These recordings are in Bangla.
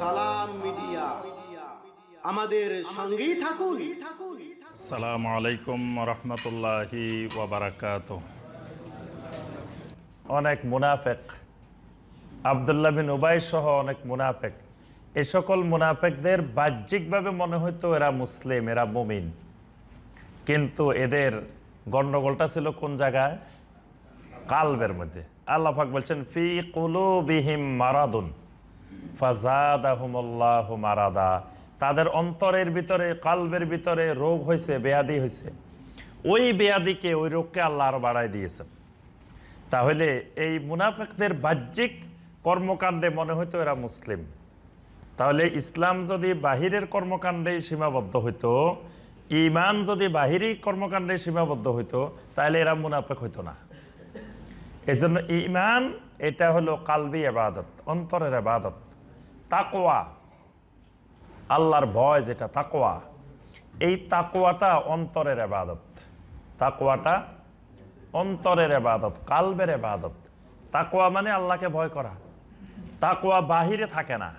সালাম মিডিয়া। আমাদের সঙ্গেই থাকুন। সালামু আলাইকুম রহমতুল্লাহি অনেক মুনাফেক। আবদুল্লাহ বিন উবাই সহ অনেক মুনাফেক। এ সকল মুনাফেকদের বাহ্যিকভাবে মনে হইতো এরা মুসলিম, এরা মুমিন। কিন্তু এদের গন্ডগোলটা ছিল কোন জায়গায়? কালবের মধ্যে। আল্লাহ পাক বলছেন, ফি কুলুবিহিম মারাদুন। মারাদা। তাদের অন্তরের ভিতরে, কালবের ভিতরে রোগ হয়েছে বেয়াদি হয়েছে ওই বেয়াদিকে, ওই রোগকে আল্লাহ আরও বাড়াই দিয়েছেন। তাহলে এই মুনাফেকদের বাহ্যিক কর্মকাণ্ডে মনে হইতো এরা মুসলিম। তাহলে ইসলাম যদি বাহিরের কর্মকাণ্ডে সীমাবদ্ধ হইতো ইমান যদি বাহিরি কর্মকাণ্ডে সীমাবদ্ধ হইতো, তাহলে এরা মুনাফেক হইতো না। এই জন্য ইমান এটা হলো কালবি আবাদত অন্তরের আবাদত তাকোয়া আল্লাহর ভয় যেটা তাকোয়া এই তাকোয়াটা অন্তরের আবাদত তাকোয়াটা অন্তরের আবাদত কালবের আবাদত তাকোয়া মানে আল্লাহকে ভয় করা। তাকোয়া বাহিরে থাকে না।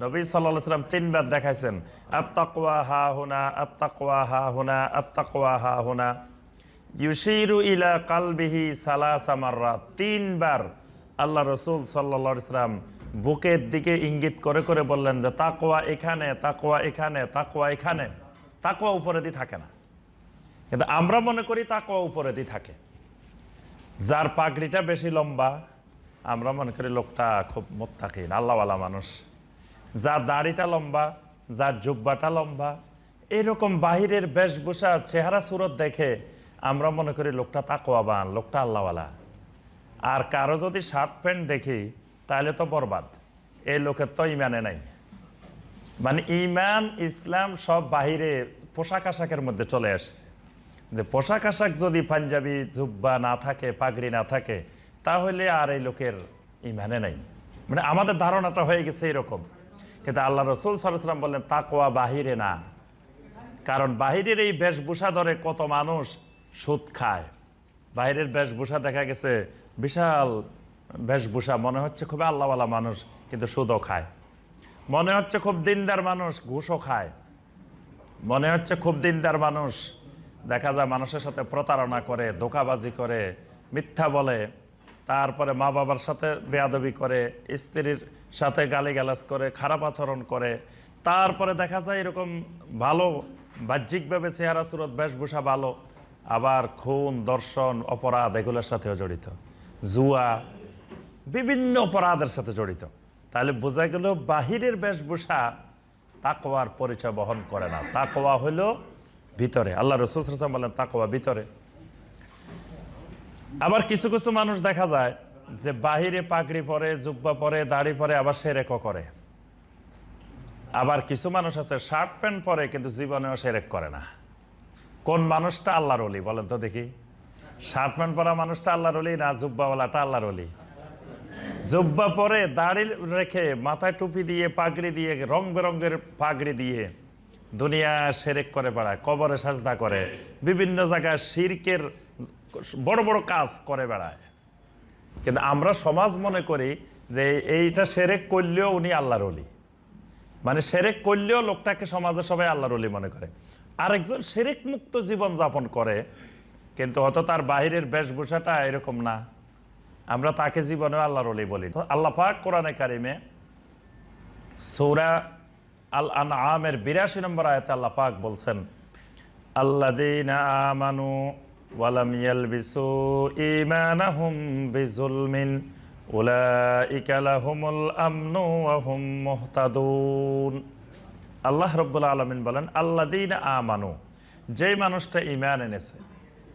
নবী সাল্লাহ সাল্লাম তিনবার দেখাইছেন আত্তাকোয়া হা হুনা আত্তাকোয়া হা হুনা আত্তাকোয়া হা হুনা। ইউশিরু ইলা কালবিহি সালাসা মাররা। তিনবার আল্লাহ রসুল সাল্লা ইসলাম বুকের দিকে ইঙ্গিত করে করে বললেন যে তাকোয়া এখানে তাকোয়া এখানে তাকোয়া এখানে। তাকোয়া উপরে দিয়ে থাকে না। কিন্তু আমরা মনে করি তাকোয়া উপরে দিয়ে থাকে। যার পাগড়িটা বেশি লম্বা, আমরা মনে করি লোকটা খুব মোত্তাকিন, আল্লাহওয়ালা মানুষ। যার দাড়িটা লম্বা, যার জুব্বাটা লম্বা, এরকম বাহিরের বেশভূষা চেহারা সুরত দেখে আমরা মনে করি লোকটা তাকোয়াবান লোকটা আল্লাহওয়ালা। আর কারও যদি শার্ট প্যান্ট দেখি, তাহলে তো বরবাদ। এই লোকের তো ইমানে নাই। মানে ইমান, ইসলাম সব বাহিরে পোশাক আশাকের মধ্যে চলে আসছে। যে পোশাক আশাক যদি পাঞ্জাবি, জুব্বা না থাকে, পাগড়ি না থাকে, তাহলে আর এই লোকের ইমানে নাই। মানে আমাদের ধারণাটা হয়ে গেছে এরকম। কিন্তু আল্লাহ রসুল সাল্লাম বললেন তাকোয়া বাহিরে না। কারণ বাহিরের এই বেশভূষা ধরে কত মানুষ সুদ খায়। বাইরের বেশভূষা দেখা গেছে বিশাল বেশভূষা, মনে হচ্ছে খুব আল্লাহওয়ালা মানুষ, কিন্তু সুদও খায়। মনে হচ্ছে খুব দিনদার মানুষ, ঘুষও খায়। মনে হচ্ছে খুব দিনদার মানুষ, দেখা যায় মানুষের সাথে প্রতারণা করে, ধোকাবাজি করে, মিথ্যা বলে, তারপরে মা বাবার সাথে বেয়াদবি করে, স্ত্রীর সাথে গালিগালাজ করে, খারাপ আচরণ করে, তারপরে দেখা যায় এরকম ভালো, বাহ্যিকভাবে চেহারা, সুরত, বেশভূষা, ভালো, আবার খুন, দর্শন, অপরাধ, এগুলোর সাথেও জড়িত। জুয়া, বিভিন্ন অপরাধের সাথে জড়িত। তাহলে বোঝা গেল বাহিরের বেশভূষা তাকোয়ার পরিচয় বহন করে না। তাকোয়া হলো ভিতরে। আল্লাহ রসুল বলেন, তাকওয়া ভিতরে। আবার কিছু কিছু মানুষ দেখা যায় যে বাহিরে পাগড়ি পরে, জুব্বা পরে, দাড়ি পরে, আবার সেরেকও করে। আবার কিছু মানুষ আছে, শার্ট প্যান্ট পরে, কিন্তু জীবনেও সেরেক করে না। কোন মানুষটা আল্লাহর অলি বলেন তো দেখি। শার্ট প্যান্ট পরা মানুষটা আল্লাহর অলি না জুব্বাওয়ালাটা আল্লাহর অলি জুব্বা পরে দাড়ি রেখে মাথায় টুপি দিয়ে, পাগড়ি দিয়ে, রং বেরঙ্গের পাগড়ি দিয়ে দুনিয়া সেরেক করে বেড়ায়, কবরে সাজদা করে, বিভিন্ন জায়গায় শিরকের বড় বড় কাজ করে বেড়ায়। কিন্তু আমরা সমাজ মনে করি যে এইটা সেরেক করলেও উনি আল্লাহর অলি মানে সেরেক করলেও লোকটাকে সমাজে সবাই আল্লাহর অলি মনে করে। আরেকজন সেরেক মুক্ত জীবন যাপন করে কিন্তু হয়তো তার বাহিরের বেশভূষাটা এরকম না। আমরা তাকে জীবনে আল্লাহর অলি বলি। আল্লাহ পাক কোরআনে কারিমে সৌরা আল আন আমের বিরাশি নম্বর আয়তে আল্লাহ পাক বলছেন আল্লাদিনা আমানু বিজুলমিন আল্লাহ রব্বুল আলমিন বলেন আল্লাদিন আমানু, যেই মানুষটা ইমান এনেছে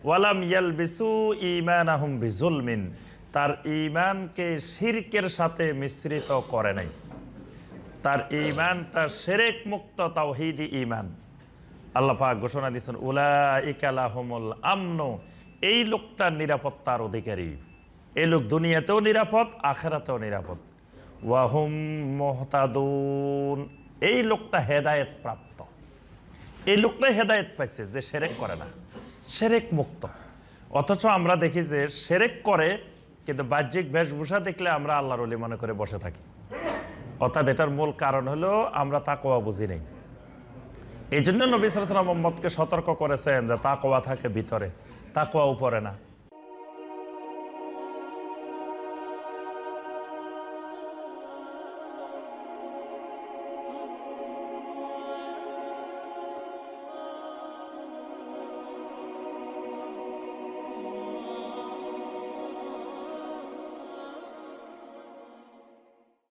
ওয়ালাম ইয়ালবিসু ইমান আহম বিজুলমিন। তার ইমানকে শিরকের সাথে মিশ্রিত করে নাই। তার ইমানটা সেরেক মুক্ত তাওহিদি ইমান আল্লাহ পাক ঘোষণা দিয়েছেন উলা ইকালাহমুল আমন। এই লোকটার নিরাপত্তার অধিকারী। এই লোক দুনিয়াতেও নিরাপদ, আখেরাতেও নিরাপদ। ওয়াহুম মোহতাদুন। এই লোকটা হেদায়েত প্রাপ্ত। এই লোকটাই হেদায়েত পাইছে যে সেরেক করে না। সেরেক মুক্ত। অথচ আমরা দেখি যে সেরেক করে, কিন্তু বাহ্যিক বেশভূষা দেখলে আমরা আল্লাহর অলি মনে করে বসে থাকি। অর্থাৎ এটার মূল কারণ হলো আমরা তাকোয়া বুঝি নেই। এই জন্য নবী সালাম মোহাম্মদকে সতর্ক করেছেন যে তাকোয়া থাকে ভিতরে তাকোয়া উপরে না।